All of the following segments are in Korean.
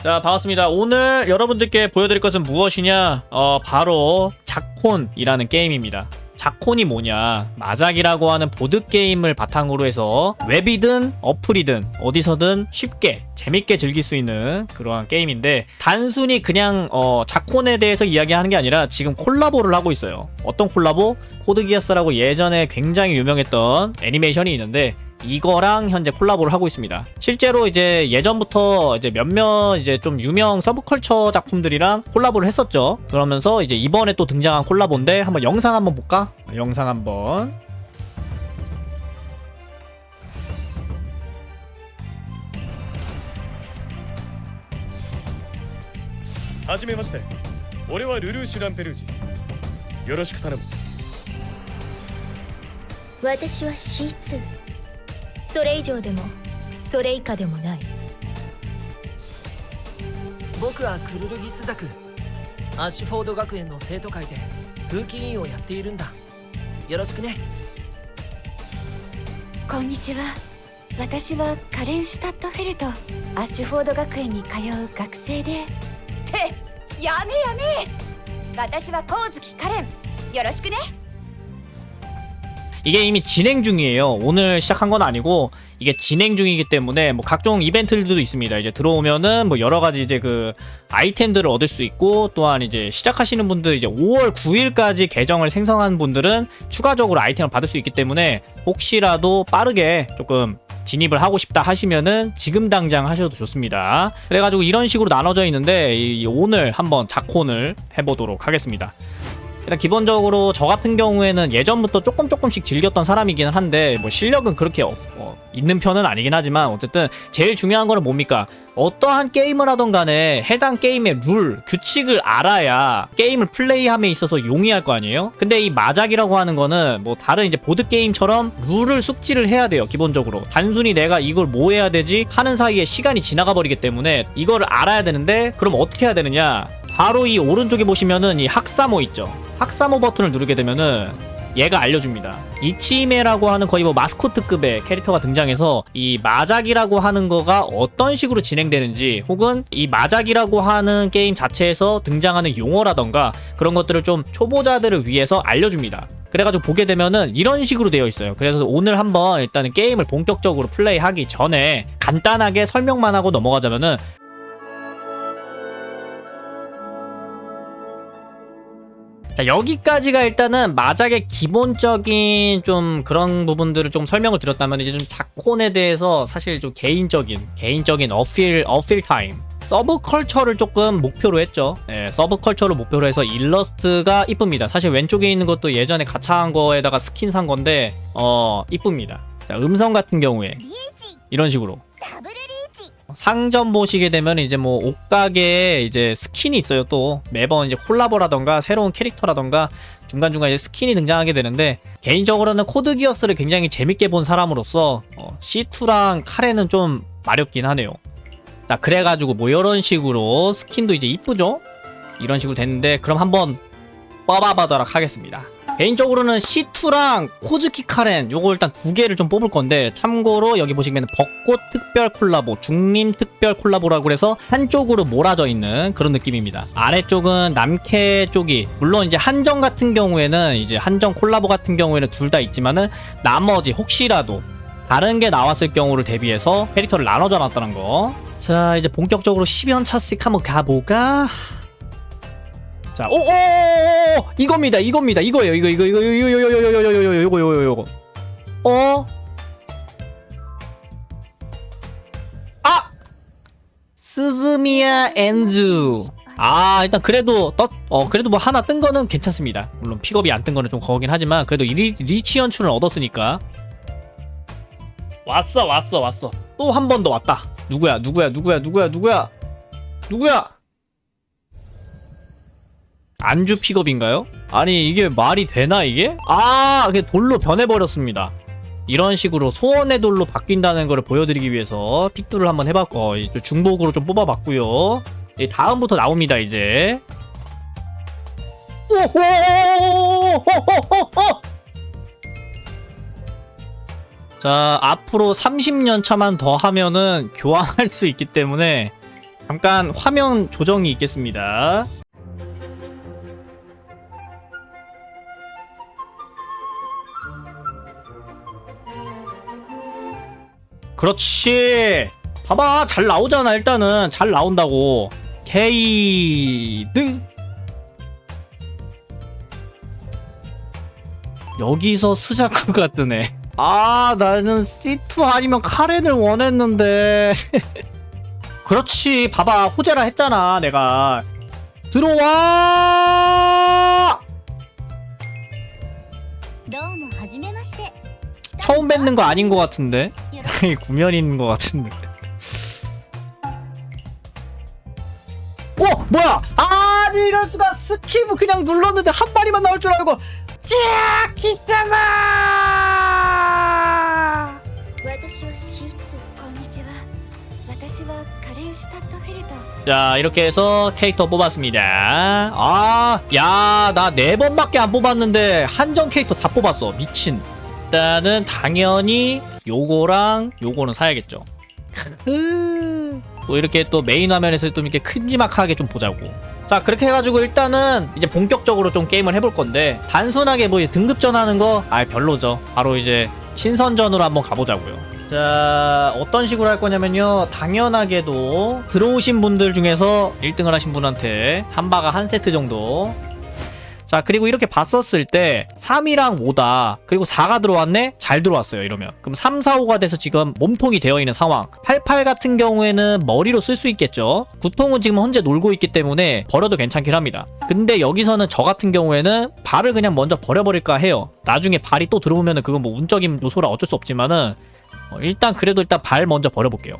자 반갑습니다. 오늘 여러분들께 보여드릴 것은 무엇이냐? 어 바로 자콘이라는 게임입니다. 자콘이 뭐냐? 마작이라고 하는 보드게임을 바탕으로 해서 웹이든 어플이든 어디서든 쉽게 재밌게 즐길 수 있는 그러한 게임인데 단순히 그냥 어 자콘에 대해서 이야기하는 게 아니라 지금 콜라보를 하고 있어요. 어떤 콜라보? 코드기어스라고 예전에 굉장히 유명했던 애니메이션이 있는데 이거랑 현재 콜라보를 하고 있습니다. 실제로 이제 예전부터 이제 몇몇 이제 좀 유명 서브컬처 작품들이랑 콜라보를 했었죠. 그러면서 이제 이번에 또 등장한 콜라보인데 한번 영상 한번 볼까? 영상 한번. はじめまして俺はルルーシュ・ランペルージよろしく頼む私は C2 それ以上でもそれ以下でもない。僕はクルルギスザクアッシュフォード学園の生徒会で風紀委員をやっているんだ。よろしくね。こんにちは。私はカレンシュタットフェルトアッシュフォード学園に通う学生で。ってやめやめ。私は光月カレン。よろしくね 이게 이미 진행 중이에요. 오늘 시작한 건 아니고 이게 진행 중이기 때문에 뭐 각종 이벤트들도 있습니다. 이제 들어오면은 뭐 여러 가지 이제 그 아이템들을 얻을 수 있고 또한 이제 시작하시는 분들 이제 5월 9일까지 계정을 생성한 분들은 추가적으로 아이템을 받을 수 있기 때문에 혹시라도 빠르게 조금 진입을 하고 싶다 하시면은 지금 당장 하셔도 좋습니다. 그래가지고 이런 식으로 나눠져 있는데 오늘 한번 작혼을 해보도록 하겠습니다. 일단 기본적으로 저 같은 경우에는 예전부터 조금 조금씩 즐겼던 사람이긴 한데 뭐 실력은 그렇게 어, 어, 있는 편은 아니긴 하지만 어쨌든 제일 중요한 거는 뭡니까? 어떠한 게임을 하던 간에 해당 게임의 룰 규칙을 알아야 게임을 플레이함에 있어서 용이할 거 아니에요? 근데 이 마작이라고 하는 거는 뭐 다른 이제 보드 게임처럼 룰을 숙지를 해야 돼요 기본적으로. 단순히 내가 이걸 뭐 해야 되지 하는 사이에 시간이 지나가 버리기 때문에 이거를 알아야 되는데 그럼 어떻게 해야 되느냐 바로 이 오른쪽에 보시면은 이 학사모 있죠. 학사모 버튼을 누르게 되면은 얘가 알려줍니다. 이치메라고 하는 거의 뭐 마스코트급의 캐릭터가 등장해서 이 마작이라고 하는 거가 어떤 식으로 진행되는지 혹은 이 마작이라고 하는 게임 자체에서 등장하는 용어라던가 그런 것들을 좀 초보자들을 위해서 알려줍니다. 그래가지고 보게 되면은 이런 식으로 되어 있어요. 그래서 오늘 한번 일단은 게임을 본격적으로 플레이하기 전에 간단하게 설명만 하고 넘어가자면은 자 여기까지가 일단은 마작의 기본적인 좀 그런 부분들을 좀 설명을 드렸다면 이제 좀 자콘에 대해서 사실 좀 개인적인 개인적인 어필 어필 타임 서브 컬처를 조금 목표로 했죠. 예, 서브 컬처를 목표로 해서 일러스트가 이쁩니다. 사실 왼쪽에 있는 것도 예전에 가차한 거에다가 스킨 산 건데 어 이쁩니다. 자, 음성 같은 경우에 이런 식으로 상점 보시게 되면 이제 뭐 옷가게에 이제 스킨이 있어요 또. 매번 이제 콜라보라던가 새로운 캐릭터라던가 중간중간 이제 스킨이 등장하게 되는데 개인적으로는 코드 기어스를 굉장히 재밌게 본 사람으로서 어, C2랑 카레는 좀 마렵긴 하네요. 자 그래가지고 뭐 이런 식으로 스킨도 이제 이쁘죠? 이런 식으로 됐는데 그럼 한번 뽑아보도록 하겠습니다 개인적으로는 C2랑 코즈키 카렌 요거 일단 두 개를 좀 뽑을 건데 참고로 여기 보시면 벚꽃 특별 콜라보 중림 특별 콜라보라고 그래서 한쪽으로 몰아져 있는 그런 느낌입니다 아래쪽은 남캐 쪽이 물론 이제 한정 같은 경우에는 이제 한정 콜라보 같은 경우에는 둘 다 있지만은 나머지 혹시라도 다른 게 나왔을 경우를 대비해서 캐릭터를 나눠져 놨다는 거. 자, 이제 본격적으로 10연차씩 한번 가볼까? 자, 오, 오, 오, 오, 이겁니다, 이겁니다, 이거예요, 이거, 이거, 이거, 이거, 이거, 이거, 이거, 이거, 이거, 이거, 이거, 이거. 어? 아! 스즈미야 엔즈. 아, 일단 그래도 떴, 어, 그래도 뭐 하나 뜬 거는 괜찮습니다. 물론 픽업이 안 뜬 거는 좀 거긴 하지만 그래도 리, 리치 연출은 얻었으니까. 왔어, 왔어, 왔어. 또 한 번 더 왔다. 누구야, 누구야, 누구야, 누구야, 누구야, 누구야? 안주 픽업인가요? 아니 이게 말이 되나 이게? 아 이게 돌로 변해버렸습니다. 이런 식으로 소원의 돌로 바뀐다는 걸 보여드리기 위해서 픽돌을 한번 해봤고 중복으로 좀 뽑아봤고요. 다음부터 나옵니다 이제. 자 앞으로 30년 차만 더 하면은 교환할 수 있기 때문에 잠깐 화면 조정이 있겠습니다. 그렇지. 봐봐 잘 나오잖아 일단은. 잘 나온다고. 게이드 여기서 스자쿠가 뜨네. 아 나는 C2 아니면 카렌을 원했는데. 그렇지. 봐봐 호재라 했잖아 내가. 들어와! 너무 하지메마시테 처음 뵙는 거 아닌 것 같은데? 구면인 것 같은데. 오! 뭐야! 아니, 이럴 수가! 스키브 그냥 눌렀는데 한 마리만 나올 줄 알고! 쫙! 기사마! 私は C2 こんにちは私はカレンシュタットフェルト 자, 이렇게 해서 캐릭터 뽑았습니다. 아, 야, 나 네 번밖에 안 뽑았는데 한정 캐릭터 다 뽑았어. 미친. 일단은 당연히 요거랑 요거는 사야겠죠. 뭐 이렇게 또 메인 화면에서 좀 이렇게 큼지막하게 좀 보자고. 자, 그렇게 해가지고 일단은 이제 본격적으로 좀 게임을 해볼 건데 단순하게 뭐 등급전 하는 거, 아 별로죠. 바로 이제 신선전으로 한번 가보자고요. 자, 어떤 식으로 할 거냐면요. 당연하게도 들어오신 분들 중에서 1등을 하신 분한테 한바가 한 세트 정도. 자, 그리고 이렇게 봤었을 때 3이랑 5다. 그리고 4가 들어왔네? 잘 들어왔어요, 이러면. 그럼 3, 4, 5가 돼서 지금 몸통이 되어 있는 상황. 88 같은 경우에는 머리로 쓸 수 있겠죠. 구통은 지금 현재 놀고 있기 때문에 버려도 괜찮긴 합니다. 근데 여기서는 저 같은 경우에는 발을 그냥 먼저 버려버릴까 해요. 나중에 발이 또 들어오면은 그건 뭐 운적인 요소라 어쩔 수 없지만은 어, 일단 그래도 일단 발 먼저 버려볼게요.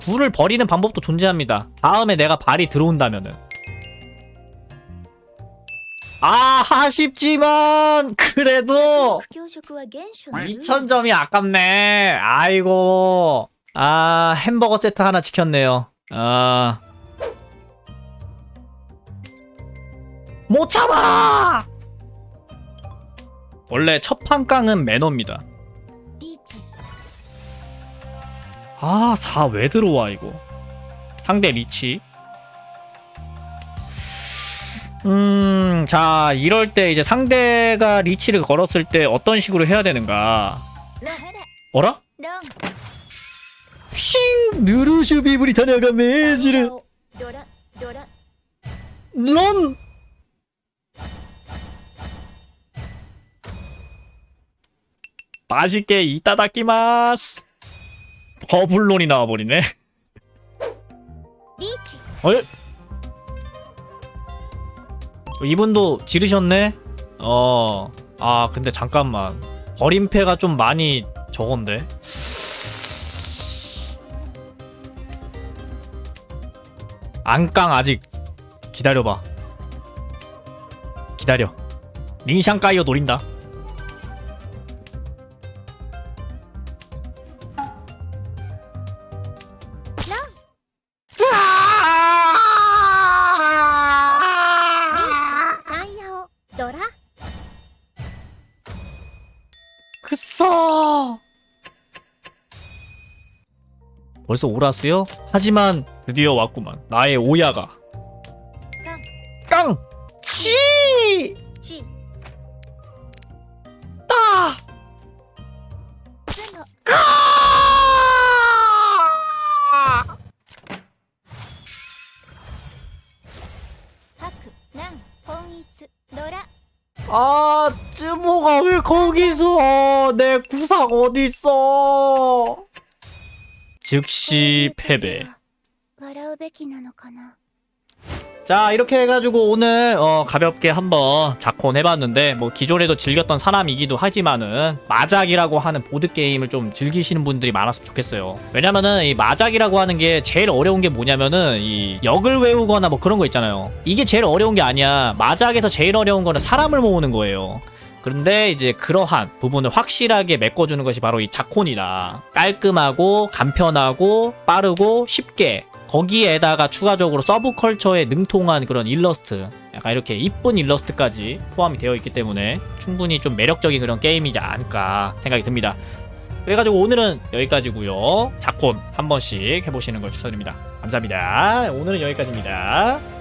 굴을 버리는 방법도 존재합니다. 다음에 내가 발이 들어온다면은. 아 아쉽지만 그래도 2,000점이 아깝네. 아이고. 아 햄버거 세트 하나 지켰네요. 아 못 참아! 원래 첫판 깡은 매너입니다. 아 4 왜 들어와 이거? 상대 리치. 음. 자 이럴 때 이제 상대가 리치를 걸었을 때 어떤 식으로 해야 되는가? 어라? 쉥 누르슈 비브리타니아가 메지를 런! 맛있게 이따다키마스. 더블론이 나와버리네. 어이? 분도 지르셨네? 어. 아, 근데 잠깐만. 버림패가 좀 많이 적은데? 안깡 아직 기다려봐. 기다려. 링샹 까이어 노린다. 벌써 오라스요? 하지만 드디어 왔구만. 나의 오야가. 깡! 치! 치! 따! 아, 쯔모가 왜 거기서? 어, 내 구상 어딨어? 즉시 패배. 자 이렇게 해가지고 오늘 어, 가볍게 한번 작콘 해봤는데 뭐 기존에도 즐겼던 사람이기도 하지만은 마작이라고 하는 보드게임을 좀 즐기시는 분들이 많았으면 좋겠어요. 왜냐면은 이 마작이라고 하는 게 제일 어려운 게 뭐냐면은 이 역을 외우거나 뭐 그런 거 있잖아요. 이게 제일 어려운 게 아니야. 마작에서 제일 어려운 거는 사람을 모으는 거예요. 그런데 이제 그러한 부분을 확실하게 메꿔주는 것이 바로 이 자콘이다. 깔끔하고 간편하고 빠르고 쉽게 거기에다가 추가적으로 서브컬처에 능통한 그런 일러스트 약간 이렇게 이쁜 일러스트까지 포함이 되어 있기 때문에 충분히 좀 매력적인 그런 게임이지 않을까 생각이 듭니다. 그래가지고 오늘은 여기까지고요. 자콘 한 번씩 해보시는 걸 추천드립니다. 감사합니다. 오늘은 여기까지입니다.